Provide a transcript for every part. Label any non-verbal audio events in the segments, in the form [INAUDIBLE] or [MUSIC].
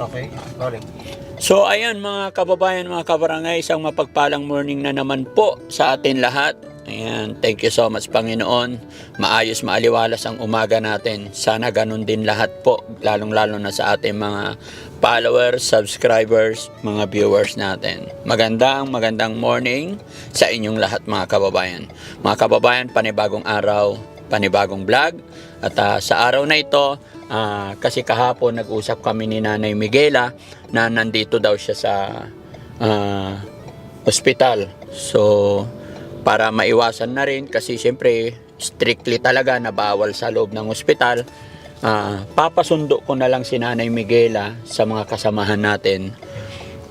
Okay, sorry. So ayan mga kababayan, mga kabarangay, isang mapagpalang morning na naman po sa atin lahat. Ayan, thank you so much Panginoon. Maayos, maaliwalas ang umaga natin. Sana ganun din lahat po, lalong-lalo na sa ating mga followers, subscribers, mga viewers natin. Magandang, magandang morning sa inyong lahat mga kababayan. Mga kababayan, panibagong araw, panibagong vlog. At ah, sa araw na ito, ah, kasi kahapon nag-usap kami ni Nanay Miguela na nandito daw siya sa ah, ospital. So, para maiwasan na rin kasi siyempre strictly talaga na bawal sa loob ng ospital, ah, papasundo ko na lang si Nanay Miguela sa mga kasamahan natin.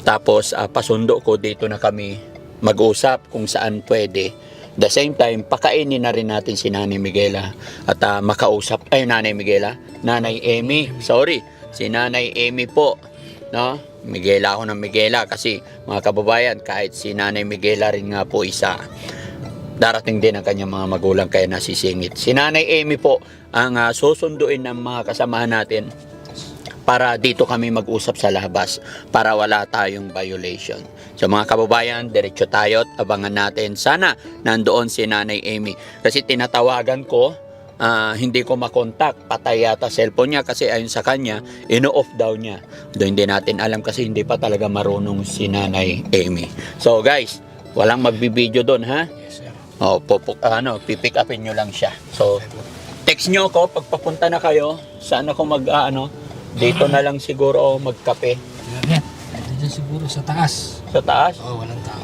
Tapos ah, pasundo ko dito na kami mag-usap kung saan pwede. The same time, pakainin na rin natin si Nanay Miguela at ah, makausap, ay Nanay Miguela, Nanay Amy, sorry, si Nanay Amy po, no? Miguela ako ng Miguela kasi mga kababayan, kahit si Nanay Miguela rin nga po isa, darating din ang kanyang mga magulang kaya nasisingit. Si Nanay Amy po ang ah, susunduin ng mga kasamahan natin para dito kami mag-usap sa labas para wala tayong violation. So mga kababayan, diretso tayo at abangan natin. Sana nandoon si Nanay Amy. Kasi tinatawagan ko, ah, hindi ko makontak. Patay yata cellphone niya kasi ayon sa kanya, ino-off daw niya. Doon hindi natin alam kasi hindi pa talaga marunong si Nanay Amy. So guys, walang magbibideo doon ha? Yes, sir. O, pupuk, ano, pipick upin nyo lang siya. So, text nyo ako pag papunta na kayo. Saan ako mag, ah, ano, dito na lang siguro ako magkape. Yan, yan. Dito siguro sa taas. Sa taas, Oo, walang tao.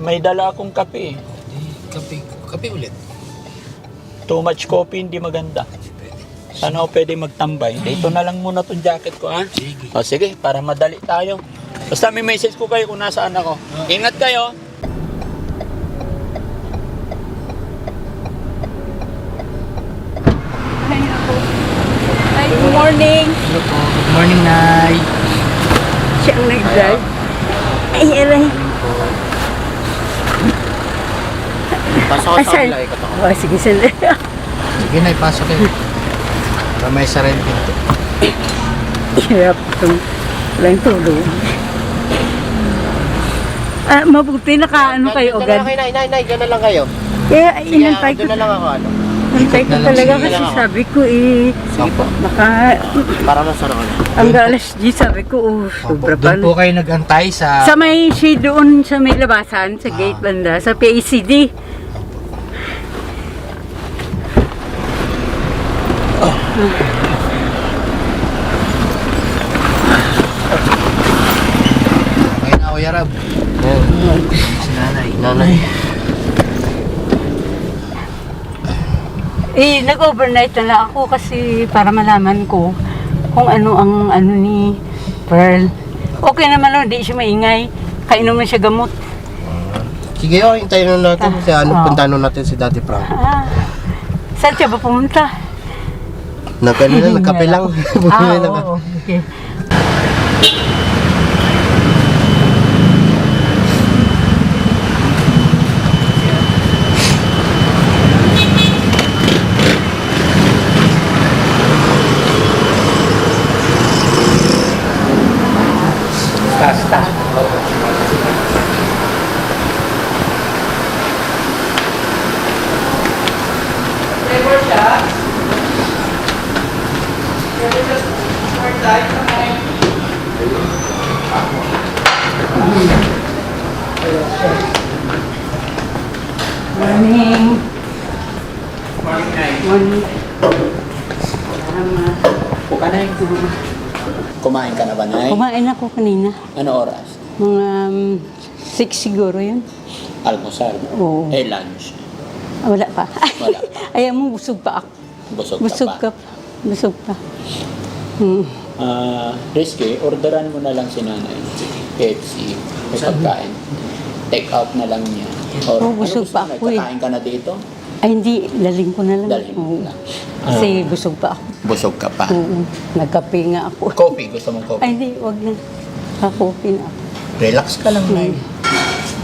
may dala akong kape. Di, kape, kape ulit. Too much coffee, hindi maganda. Saan ako pwede magtambay? Dito na lang muna tong jacket ko, ha? Sige. O, sige, para madali tayo. Basta may message ko kayo kung nasaan ako. Ingat kayo. Ay, ako. Ay, good morning. Hello po. Good morning, Nay. Siya ang nag-drive. Ay, aray. Pasok Asan? Oh, sige, sandali. Sige, Nay, pasok kayo. Para may sarili pinto. Hirap itong walang tulog. Ah, mabuti naka ano kayo agad. Nay, nay, nay, dyan na lang kayo. Kaya Sige, inantay ko, doon na lang ako, ano. Inantay ko na talaga kasi sabi ko eh, Sige po. baka Para masarap ano. hanggang alas 10 sabi ko, oh, sobra pa. Doon po kayo nag-antay sa... Sa may shade doon sa may labasan, sa gate banda, sa PACD. Kayo na, Kuya Rab. Si Nanay. Nanay. Eh, nag-overnight na lang ako kasi para malaman ko kung ano ang ano ni Pearl. Okay naman nun, di siya maingay. Kainom na siya gamot. Sige, oh, hintayin na natin. Kasi ano, Ah. puntahan na natin si Daddy Frank. Ah, saan siya ba pumunta? Nagkano na, [LAUGHS] nagkape lang. ah, [LAUGHS] Bumili na ka. oo, okay. Taas, taas. Morning. Morning, Nay. Morning. Tama. Buka na Kumain ka na ba, Nay? Kumain ako kanina. Ano oras? Mga um, six siguro yun. Almusal. Oo. Eh, lunch. Ah, wala pa. Wala [LAUGHS] Ayaw mo, busog pa ako. Busog, Busog ka ka. pa. Busog pa. Hmm. Ah, Rizky, orderan mo na lang si nanay. KFC. May pagkain. Take out na lang niya. Or, Oh, busog gusto pa ako eh. Kakain ka na dito? Ay, hindi. Daling ko na lang. Dalhin mo Oo. na. Kasi busog pa ako. Busog ka pa. Oo. Nagkape nga ako. Coffee, gusto mong coffee? Ay, hindi. Wag na. Kakopi na ako. Relax ka lang, Nay.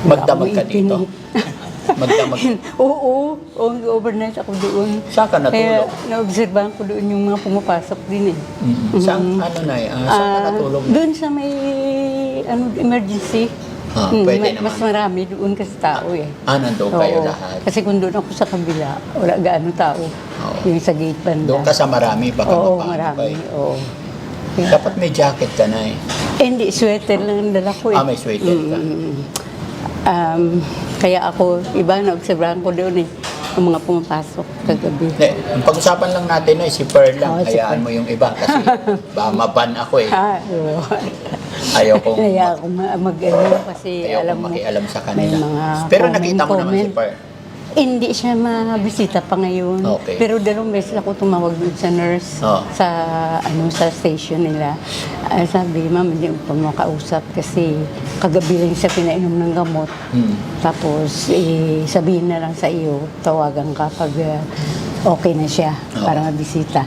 Magdamag ka dito. [LAUGHS] eh. Magdamag. [LAUGHS] Oo, oo, overnight ako doon. Saan ka Kaya natulog? naobserbahan ko doon yung mga pumapasok din eh. Mm. Saan, ano na eh, ah, saan ka Ah, natulog? doon sa may ano, emergency. Ah, Hmm, pwede ma- naman. Mas marami doon kasi tao eh. Ah, nandun kayo Oo. lahat. Kasi kung doon ako sa kabila, wala gaano tao. Oo. Yung sa gate banda. Doon ka sa marami, baka Oo, mapaano marami. kayo. Oo. Kaya- Dapat may jacket ka na eh. Eh, hindi, sweater lang ang dala ko eh. Ah, may sweater ka. Mm. Um, kaya ako, iba na obserbahan ko doon eh. Ang mga pumapasok kagabi. Hindi, ang pag-usapan lang natin ay si Pearl lang. Oo, si Hayaan Pearl. mo yung iba kasi [LAUGHS] ba maban ako eh. Ah, oo. Ayaw kong Kaya ako ma- mag-ano kasi ayaw alam kong mo. makialam sa may kanila. mga Pero nakita mo naman si comment. Pearl. Hindi siya mabisita pa ngayon. Okay. Pero dalawang beses ako tumawag doon sa nurse Oh. sa ano sa station nila. Ah, sabi, ma'am, hindi pa makausap kasi kagabi lang siya pinainom ng gamot. Hmm. Tapos, eh, sabihin na lang sa iyo, tawagan ka pag ah, okay na siya Oh. para mabisita.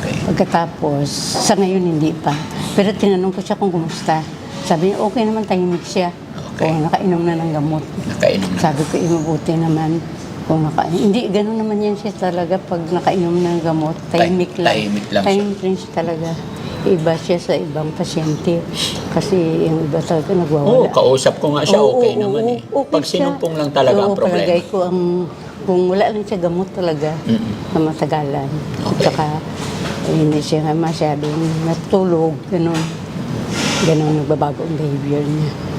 Okay. Pagkatapos, sa ngayon hindi pa. Pero tinanong ko siya kung kumusta. Sabi niya, okay naman, tahimik siya. Okay. O, nakainom na ng gamot. Nakainom na. Sabi ko, eh, mabuti naman. Kung naka, hindi, ganun naman yan siya talaga pag nakainom ng gamot. Tahimik lang. tahimik lang siya. Tahimik lang siya talaga. Iba siya sa ibang pasyente. Kasi yung iba talaga Oo, nagwawala. kausap ko nga siya, Oo, okay oo, naman oo, eh. okay Pag siya. sinumpong lang talaga ang Oo, problema. palagay ko ang, kung wala lang siya gamot talaga, na matagalan. At Okay. saka, eh, hindi siya nga masyadong natulog, ganun. Ganun nagbabago ang behavior niya.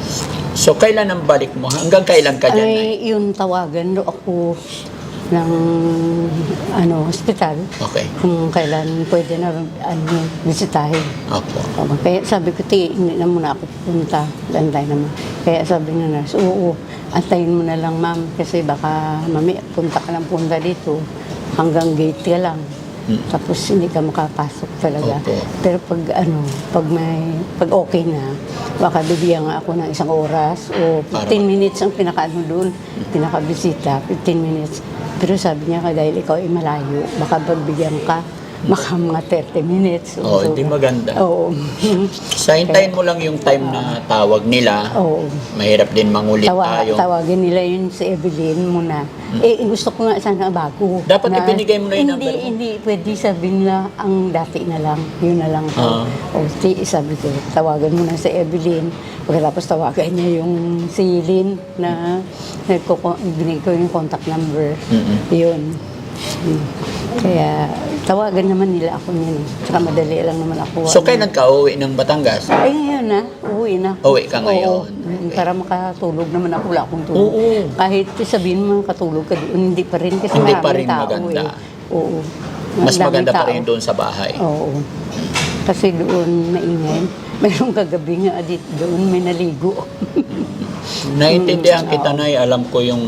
So, kailan ang balik mo? Hanggang kailan ka dyan? Nay? Ay, yung tawagan do ako ng ano, hospital Okay. kung kailan pwede na ano, bisitahin. Opo. O, Kaya sabi ko, ti, hindi na muna ako pupunta. Antay naman. Kaya sabi ng nurse, oo, antayin mo na lang ma'am kasi baka mami, punta ka lang punta dito. Hanggang gate ka lang. Mm. Tapos hindi ka makapasok talaga. Opo. Pero pag ano, pag may, pag okay na, baka bibigyan nga ako ng isang oras o 15 Para- minutes ang pinakaano doon, pinakabisita, 15 minutes. Pero sabi niya, dahil ikaw ay malayo, baka pagbigyan ka, baka mga 30 minutes. Oh, So, hindi maganda. Oo. Sa hintayin mo lang yung time na tawag nila. Oo. Mahirap din mangulit Tawa, tayo. tawagin nila yun si Evelyn muna. Eh, gusto ko nga sana bago. Dapat ibinigay mo na yung hindi, number mo. Hindi, pwede sabihin na ang dati na lang. Yun na lang. Ah. O, ti, sabi ko, tawagan mo na si Evelyn. Pagkatapos tawagan niya yung si Lynn na nagko binigay ko yung contact number. Mm-mm. Yun. Kaya tawagan naman nila ako niyan. eh. Tsaka madali lang naman ako. So, kailan ka uwi ng Batangas? Ay, ngayon na. Uwi na. Uwi ka ngayon. Mm, Para makatulog naman ako. Wala akong tulog. Oo. Kahit sabihin mo katulog ka doon, hindi pa rin kasi Hindi pa maraming rin tao maganda. eh. Oo. Mas Ang daming maganda pa tao. rin doon sa bahay. Oo. Kasi doon maingay. [LAUGHS] Mayroong kagabi nga dito, doon may naligo. [LAUGHS] Naiintindihan kita na alam ko yung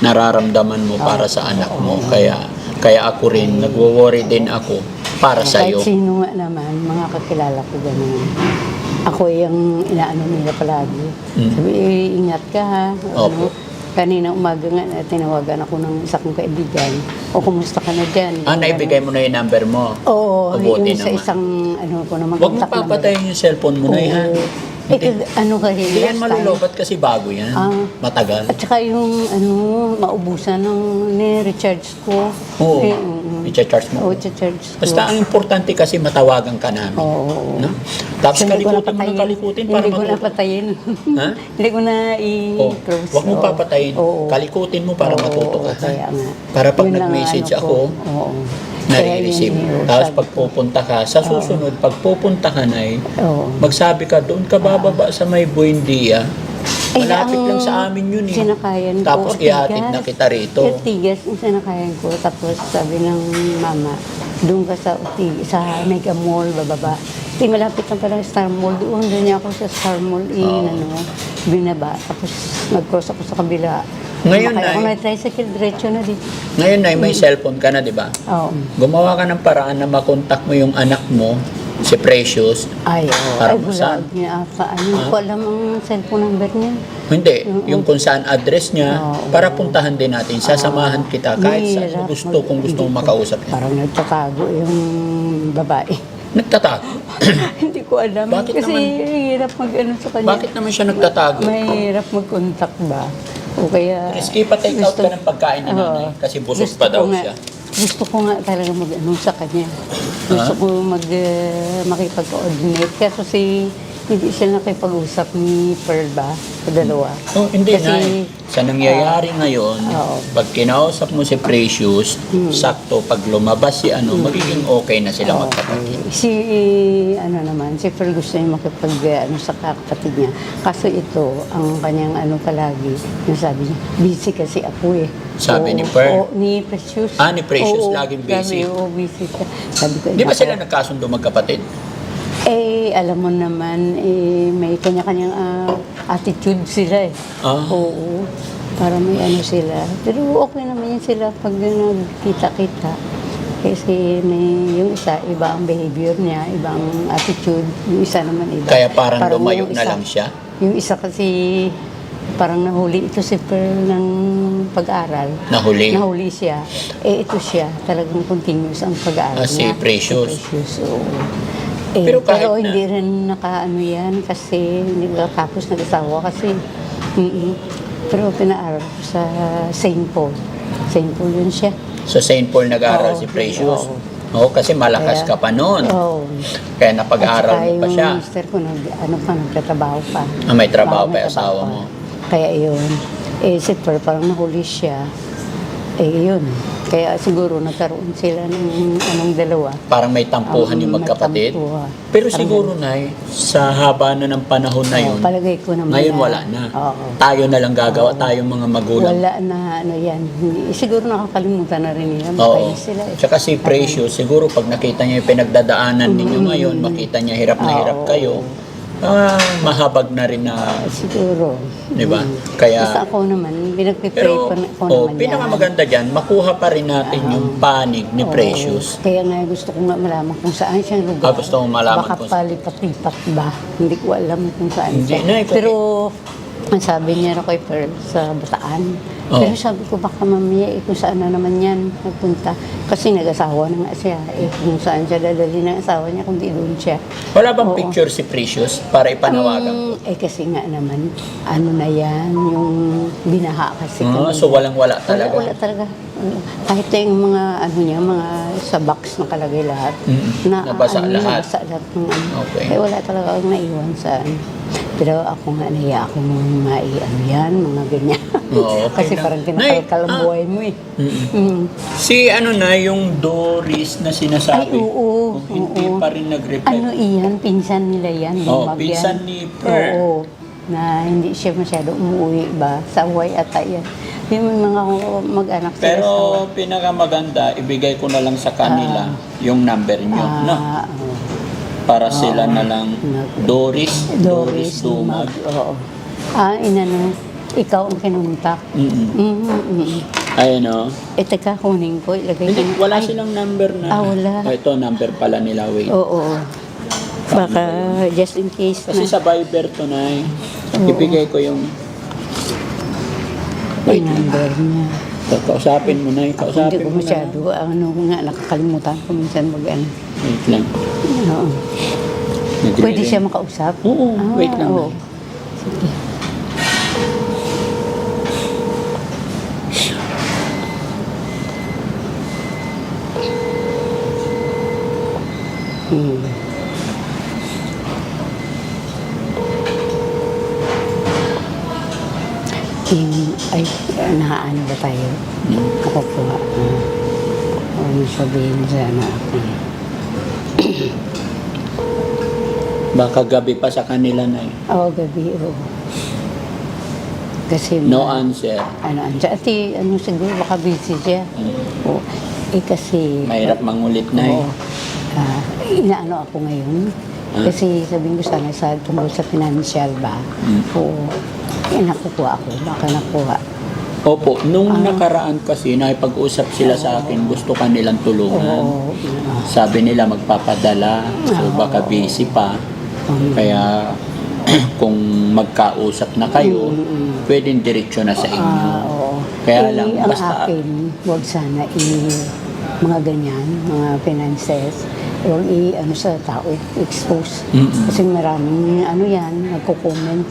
nararamdaman mo para sa anak mo. Kaya kaya ako rin, nagwo-worry din ako para sa iyo. Kahit sino nga naman, mga kakilala ko ganun. Ako yung inaano nila palagi. Mm. Sabi, eh, ingat ka ha. Opo. Ano, kanina umaga nga, eh, tinawagan ako ng isa kong kaibigan. O, kumusta ka na dyan? Ah, naibigay mo na yung number mo. Oo, Mabuti yung sa naman. isang, ano ko naman, Huwag mo contact number. papatayin yung cellphone mo na yan. Oo. Eh, kag- ano kasi, Hindi yan malulobat kasi bago yan. Ah. Matagal. At saka yung, ano, maubusan ng ni-recharge ko. Oo. Eh, mm, I-charge mo. Oo, i-charge ko. Basta ang importante kasi matawagan ka namin. Oo, oo. No? Tapos Hindi ko kalikutin mo ng napatayin. kalikutin para Hindi ko na matuto. patayin. Ha? [LAUGHS] Hindi ko na Oh, i-close. Huwag mo Oo. papatayin. Oo. Kalikutin mo para Oo, matuto ka. ha? Kaya nga. Para pag Yun lang ang nag-message ano ako, ko. Oo. Kaya yun Tapos pag pupunta ka, sa susunod, pag pupunta ka na Oo. magsabi ka, doon ka bababa sa may Buendia. Malapit ang lang sa amin yun eh. Sinakayan ko. Tapos ihatid na kita rito. Ortigas yung sinakayan ko. Tapos sabi ng mama, doon ka sa Ortigas, sa Mega Mall, bababa. Di malapit lang pala sa Star Mall. Doon doon niya ako sa Star Mall, in, ano, binaba. Tapos nag-cross ako sa kabila. Ngayon, Sumakay ako Nay. may tricycle, diretso na dito. Ngayon na may cellphone ka na, di ba? Oo. Gumawa ka ng paraan na makontak mo yung anak mo, si Precious. Ay, oo. Para Ay, saan? bulag niya ata. Ano, hindi ko alam ang cellphone number niya. Hindi, yung kung saan address niya, Oo. para puntahan din natin. Sasamahan kita kahit saan mo Mahirap gusto, kung gusto mong makausap niya. Parang nagtatago yung babae. Nagtatago. [LAUGHS] Hindi ko alam. Bakit Kasi naman? hirap mag-ano sa kanya. Bakit naman siya nagtatago? Mahirap mag-contact ba? O kaya... Rizky, pa-take out gusto- ka ng pagkain ni nanay kasi busog pa daw nga- siya. Gusto ko nga talaga mag-ano sa kanya. Gusto ko mag, uh, makipag-coordinate. Kaso si, hindi siya nakipag-usap ni Pearl ba? Sa dalawa. Oh, hindi Kasi- na. Sa nangyayari ngayon, Oo. pag kinausap mo si Precious, sakto pag lumabas si ano, magiging okay na sila magkapatid. Si, ano naman, si Pearl gusto niya makipag, ano, sa kapatid niya. Kaso ito, ang kanyang ano palagi, yung sabi niya, busy kasi ako eh. Sabi ni Oo, Pearl? oo, ni Precious. Ah, ni Precious, Oo, laging busy. Sabi, oo, busy siya. Sabi ko, Di ba sila nagkasundo magkapatid? Eh, alam mo naman, eh, may kanya-kanyang ah, attitude sila eh. Ah. Oo. Para may ano sila. Pero okay naman yun sila pag nagkita-kita. Kasi may, yung isa, iba ang behavior niya, iba ang attitude. Yung isa naman iba. Kaya parang lumayo yung na isa- lang siya? Yung isa kasi, parang nahuli ito si Pearl ng pag-aral. Nahuli? Nahuli siya. Eh, ito siya. Talagang continuous ang pag-aaral Ah, si niya. Precious. Si Precious, oo. Eh, Pero pero, kahit na- hindi rin nakaano yan kasi hindi ka tapos nag-asawa kasi mm pero pinaaral ko sa St. Paul. St. Paul yun siya. Sa St. Paul nag-aaral Oo. si Precious? Oo. Oo, kasi malakas Kaya- ka pa noon. Oo. Kaya napag-aral At saka mo pa yung siya. mister ko, nag, ano pa, nagtatrabaho pa. Ah, may trabaho pa yung asawa mo. Kaya yun. Eh, si Pearl, parang nahuli siya. Eh, yun. Kaya siguro nagkaroon sila ng anong dalawa. Parang may tampuhan Ang yung magkapatid. magtampuhan. Pero Parang siguro, Nay, sa haba na ng panahon na Oo, yun, palagay ko naman ngayon na- wala na. Oo. Tayo na lang gagawa, tayong mga magulang. Wala na ano yan. Hindi, siguro nakakalimutan na rin nila. Oo. Matay sila eh. Tsaka si Precious, siguro pag nakita niya yung pinagdadaanan ninyo ngayon, makita niya hirap na hirap Oo. Ah, mahabag na rin na, Siguro. di ba? Mm. Kaya, Basta ako naman, pinagpipray pero, ko, na- ko oh, naman pinakamaganda dyan, makuha pa rin natin yung panig ni Oo. Precious. Kaya nga gusto ko nga malaman kung saan siyang lugar. Ah, gusto mo malaman Baka kung sa- palipat-lipat ba? Hindi ko alam kung saan Hindi siya. na, ikaw- Pero ang sabi niya na kay Pearl sa Bataan. Oo. Pero sabi ko baka mamaya eh, kung saan na naman yan nagpunta. Kasi nag-asawa na nga siya. Eh kung saan siya dadali ng asawa niya, kundi doon siya. Wala bang Oo. picture si Precious para ipanawagan? Mm, eh kasi nga naman, ano na yan, yung binaha kasi. Ah, kami. so walang-wala Wala, talaga. wala talaga. Wala. Kahit yung mga ano niya, mga sa box nakalagay lahat. Mm. Nabasa ano, lahat. Nabasa lahat ng ano. Okay. Eh wala talaga akong naiwan sa ano. Pero ako nga naiya ako mong mai ano yan, mga ganyan. Oo, okay [LAUGHS] Kasi lang. parang kinakalkal ang ah. buhay mo eh. Mm. Si ano na, yung Doris na sinasabi, Ay, oo, kung hindi oo. pa rin nag-reply. Ano iyan? Pinsan nila yan. Oh, lumag pinsan yan. ni Pearl. Oo. Na hindi siya masyado umuwi ba? Sa Hawaii ata yan. Yung mga mag-anak sila Pero sa pinakamaganda, ibigay ko na lang sa kanila yung number nyo, no? Ah, oo. Para sila na lang Doris, Doris, Doris Dumag. Dumag. Oo. Ah, inano, ikaw ang kinuntak. Mm-mm. Mm-hmm, mm Ayun o. Eh, teka, kunin ko. Ilagay Hindi, ko. wala Ay, silang number na. Ah, wala. Oh, ito, number pala nila, wait. Oo. Baka just in case Kasi na. sa Viber to na Oo. ibigay ko yung... Wait Yung number niya. Kausapin mo na, Hindi kausapin ko mo na. masyado, ano nga, nakakalimutan ko minsan mag ano. Wait lang. Oo. Pwede siya makausap? Oo, Ah, wait lang. oo. Sige. Hmm. Yung, ay, naano ba tayo? Ako po, uh, ano sabihin sana ako. Baka gabi pa sa kanila na Oo, gabi, oo. Kasi, No answer. ano, andyan, ati, ano siguro, baka busy siya. Oo. Eh, kasi, Mahirap mangulit na oo, ah, inaano ako ngayon. Ah. Kasi sabihin ko sana sa tungkol sa financial ba? Mm. Oo. Eh, nakukuha ako. Baka nakuha. Opo, nung Ah. nakaraan kasi nakipag-usap sila sa akin, gusto kanilang tulungan. Oo. Sabi nila magpapadala, so Oo. baka busy pa. Kaya [CLEARS THROAT] kung magkausap na kayo, Mm, mm. pwedeng diretsyo na sa inyo. Ah, oo. Kaya Eh, lang, ang basta- akin, huwag sana i mga ganyan, mga finances, huwag i ano sa tao, expose. Mm-mm. Kasi maraming ano yan, nagko-comment.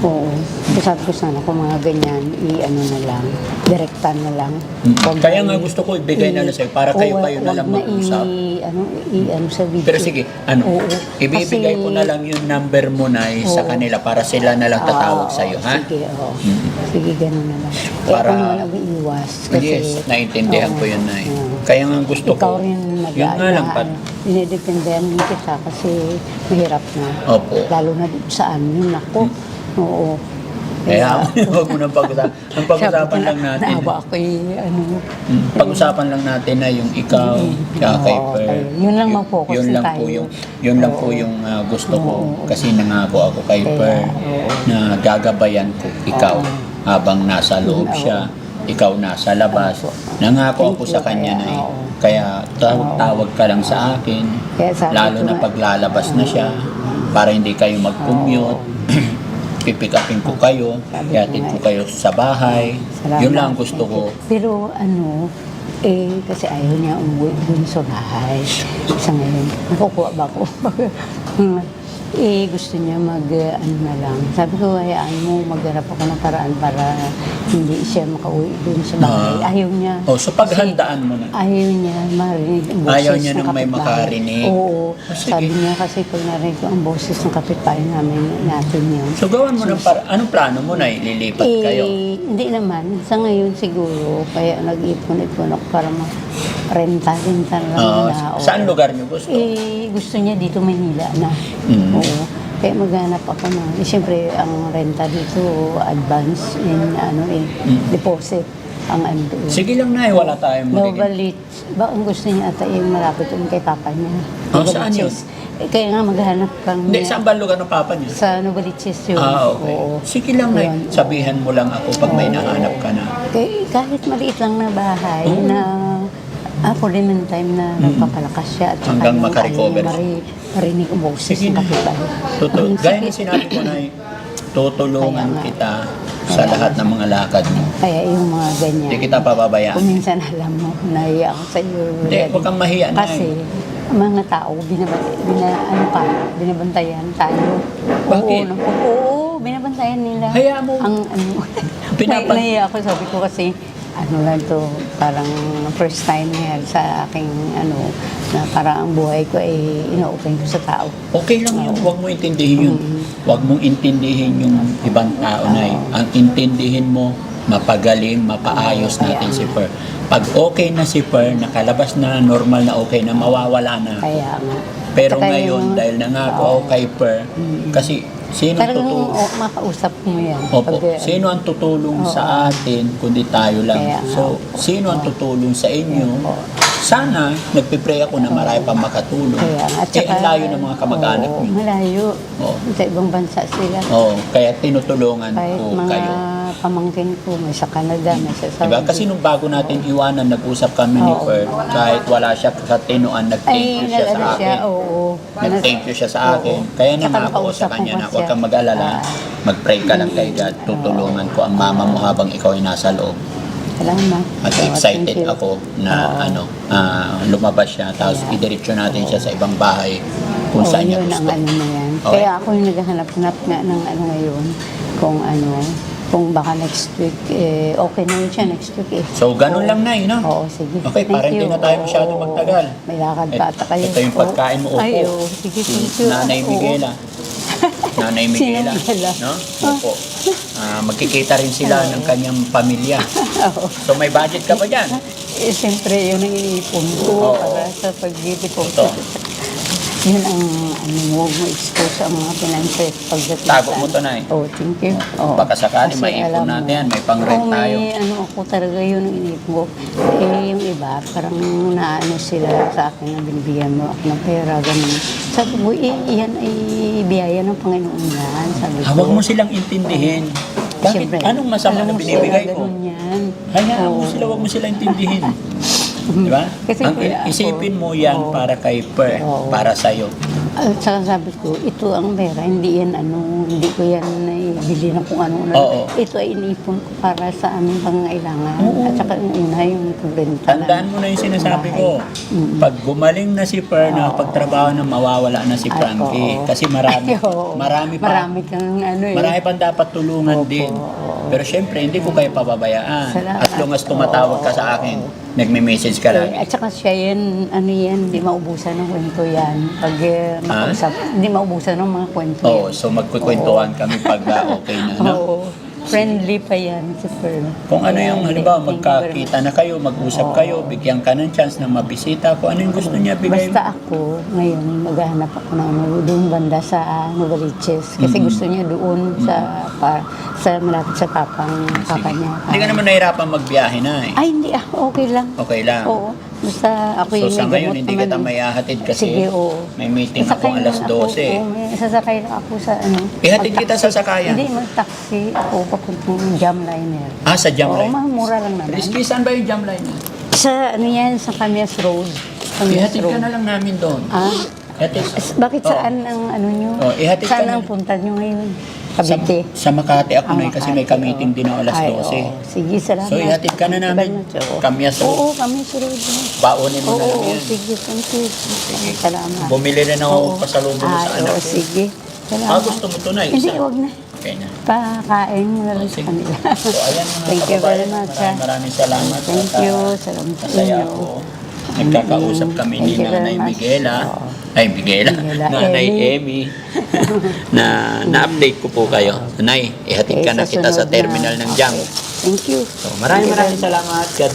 Oo. Kasi sabi ko sana kung mga ganyan, i-ano na lang, direktan na lang. Mm. Huwag Kaya nga gusto ko ibigay na lang sa'yo para kayo-kayo na lang mag-usap. i- ano, i- ano sa video. Pero sige, ano, Oo. ibibigay Kasi- ko na lang yung number mo na sa Oo. kanila para sila na lang tatawag Oo, sa'yo, ha? Sige, oo. Mm. Sige, ganun na lang. Eh, Para- ako naman nag-iiwas. Kasi, yes, naintindihan oo, ko yun na oo. Kaya nga gusto Ikaw ko. rin nag Yun nga lang, Pat. Dinidependendan din kita kasi mahirap na. Opo. Lalo na dito sa amin, ako. Oo. Kaya [LAUGHS] huwag mo nang pag-usapan. Ang pag-usapan lang natin. Naawa ako eh, ano. Mm, Pag-usapan lang natin na yung ikaw, tsaka kay Oo, okay. Yun lang mag-focus Yun lang po tayo. yung, yun lang po yung ah, gusto ko. Kasi nangako ako kay Kaya, na gagabayan ko ikaw habang nasa loob Oo. siya. Ikaw nasa labas. Oo. Nangako Thank ako you, sa kanya kaya, na eh. oo. Kaya tawag-tawag ka lang sa akin. Kaya sabi Lalo ko na nga- pag lalabas na siya para hindi kayo mag-commute. [CLEARS THROAT] Pipick upin ko kayo, Sabi ko yatid nga ko eh. kayo sa bahay. Salamat. Yun lang ang gusto ko. Pero ano, eh, kasi ayaw niya umuwi dun sa bahay. Sa ngayon, nakukuha ba ako? [LAUGHS] eh, gusto niya mag, eh, ano na lang. Sabi ko, hayaan mo, maghanap ako ng paraan para hindi siya makauwi dun sa bahay. Ah. ayaw niya. Oh, so paghandaan mo na. Ayaw niya marinig ang boses Ayaw niya ng nang may kapitbahay. makarinig. Oo. Sige. Sabi niya kasi pag narinig ko ang boses ng kapitbahay namin, natin yun. So gawan mo ng para anong plano mo na ililipat Eh, kayo? hindi naman. Sa ngayon siguro, kaya nag-ipon-ipon ako para ma-renta-renta lang Ah, na. oo. saan lugar niyo gusto? Eh, gusto niya dito Manila na. Mm. Oo. Kaya maghanap ako na. Eh, Siyempre, ang renta dito, advance in, ano eh, Mm. deposit ang ano. Sige lang na, wala tayong magiging. Novalitz. Ba, ang gusto niya ata yung malapit yung kay papa niya. Oh, saan yun? Novaliches. Eh, kaya nga maghanap kang Hindi, saan ba lugar ng papa niyo? sa Novaliches yun. Ah, okay. Oo. Sige lang na, Yun. sabihan mo lang ako pag may Oo. nahanap ka na. Eh, kahit maliit lang na bahay Oo. na ako rin ng time na nagpapalakas siya at saka Hanggang yung makarecover ano, mari, marinig ang boses Sige ng na. kapitbahay. Totoo. Ang Gaya ng sinabi ko na, tutulungan Kaya nga. kita sa Kaya lahat ng mga lakad mo. Kaya yung mga ganyan. Hindi kita pababayaan. Kung minsan alam mo, naiya ako sa iyo. Hindi, huwag kang mahiya na Kasi, eh. ang mga tao, binaba, bina, ano pa, binabantayan tayo. Bakit? Oo, naku, oo, binabantayan nila. Hayaan mo. Ang ano, [LAUGHS] Pinapan- Pinapan... naiya ako, sabi ko kasi, ano lang to, parang first time niya sa aking, ano, na parang ang buhay ko ay ina-open ko sa tao. Okay lang yun. Huwag mo intindihin yun. Huwag mong intindihin yung ibang tao na eh. Ang intindihin mo, mapagaling, mapaayos natin si Per. Pag okay na si Per, nakalabas na, normal na okay na, mawawala na. Kaya nga. Pero ngayon, yung- dahil nangako ako kay Per, kasi sino Talagang tutulong? oh, makausap mo yan. Opo, Pag, sino ang tutulong Oo. sa atin kundi tayo lang? Kaya. So, sino ang tutulong sa inyo? Sana, nagpipray ako na marami pang makatulong. Kaya nga. At eh, ang layo ng mga kamag-anak oo, niyo. Malayo. Oo. Sa ibang bansa sila. Oo, kaya tinutulungan Kahit ko mga kayo. pamangkin ko, may sa Canada, may sa Saudi. Diba? Kasi nung bago natin iwanan, nag-usap kami ni Oo. Kahit wala siya katinuan, nag-thank Ay, you siya sa nag-ano akin. siya, oo. Nag-thank you siya sa Oo. akin. Kaya Tsaka nangako ko nakausap sa kanya pa na huwag siya. kang mag-alala. Ah. Mag-pray ka lang kay God. Tutulungan ko ang mama mo habang ikaw ay nasa loob. Salamat. At Oo, excited ako na Oo. ano ah, lumabas siya tapos Yeah. idiretso natin siya sa ibang bahay kung Oo, saan niya yun gusto. ang ano na yan. Okay. Kaya ako yung naghahanap-hanap nga ng ano ngayon, kung ano, kung baka next week, eh, okay na yun siya next week eh. So, ganun Oo. lang na eh, no? Oo, sige. Okay, Thank parang hindi na tayo masyado magtagal. May lakad Et- pa ata kayo. ito yung pagkain mo, upo. Ay, oo. Sige, Si thank you. Nanay Oo. Nanay Miguela. Miguela? No? Opo. Ah, magkikita rin sila ng kanyang pamilya. Oo. So, may budget ka ba dyan? Eh, siyempre, yun ang iniipon ko Oo. para sa pag-deposit. Ito. Yun ang ano mo, mo expose ang mga finances pagdating Tago mo to, Nay. Oh, thank you. Oh. Baka sakali alam mo, natin yan, may pang-rent oh, tayo. may ano ako talaga yun ang iniipon ko. Eh, yung iba, parang naano sila sa akin na binibigyan mo ako ng pera, ganun. Sabi ko, eh, yan ay biyaya ng Panginoon yan. Sabi ko. Hawag mo silang intindihin. Bakit? Siyempre, Anong masama na alam mo binibigay ko? ganun yan. Hayaan mo sila, wag mo sila intindihin. [LAUGHS] Di ba? Kasi Ang isipin mo yan Oo. para kay Per, Oo. para sa'yo. At saka sabi ko, ito ang pera, hindi yan ano, hindi ko yan bili na kung ano. ano. Oo. Ito ay inipon ko para sa aming pangailangan. At saka yung una yung pagbenta Tandaan mo na yung sinasabi ko. Mm. Pag gumaling na si Perna, pagtrabaho na mawawala na si Ay, Frankie. oo. Kasi marami, [LAUGHS] Ay, oo. marami pa. Marami kang ano eh. Marami pang dapat tulungan Opo, din. oo. Pero syempre, hindi ko kayo pababayaan. Salamat. As long as tumatawag ka sa akin, nagme-message ka Eh, lagi. at saka siya yan, ano yan, hindi maubusan ng kwento yan. Pag eh, makausap, hindi maubusan ng mga kwento Oo, yan. so magkukwentuhan kami pag ah, okay na, no? Oo. Friendly pa yan si Pearl. Kung ano yung, halimbawa, magkakita na kayo, mag-usap kayo, bigyan ka ng chance na mabisita kung ano yung gusto niya bigay. Basta ako, ngayon, maghahanap ako ng ano, doon banda sa Novaliches. Kasi Mhm. gusto niya doon sa, pa, sa malapit sa papang, papa niya. Hindi ka naman nahirapan magbiyahe na eh. Ay, hindi ah, okay lang. Okay lang. Oo. Basta ako So yung sa ngayon, hindi kita may ahatid kasi Sige, oo. may meeting Sasakay ako alas lang ako, 12. oo, may sasakay lang ako sa ano. Ihatid kita sa sakayan. Hindi, mag-taxi ako papuntang jam liner. Ah, sa jam Oo, line. mura lang naman. Risky, saan ba yung jam line niya? Sa ano yan, sa Camias Road. Camias Ihatid ka Road. na lang namin doon. Ah, Ihatid. s- bakit Oo. saan ang ano nyo? Oh, ihatid ka saan na. ang punta nyo ngayon? Sa, Cavite. sa Makati ako na Ah, eh, kasi may oo. din ako alas Ay, 12. oo. Sige, salamat. So, ihatid ka na namin. Camias Road. Oo, Camias Road. Baunin mo Oo, na oo, yan. sige, thank you. Salamat. Bumili rin ako Oo. pasalubong mo sa Ay, anak oo, ko. sige. Salamat. Ah, gusto mo to na Hindi, isa? wag na. Okay na. Pakain mo na lang sa Sige. kanila. So, ayan mga Thank you very kababayan, much. Maraming, ha. maraming salamat. Thank At, ah, you. Salamat sa Masaya inyo. ako. Nagkakausap kami ni Thank you very Nanay much. Miguela. Oo. Ay, Miguela. Miguela, Nanay Emmy. [LAUGHS] Na na-update ko po kayo. Nay, ihatid Okay, ka na sa kita sa na. terminal ng jam. Okay. Thank you. So, maraming maraming salamat. God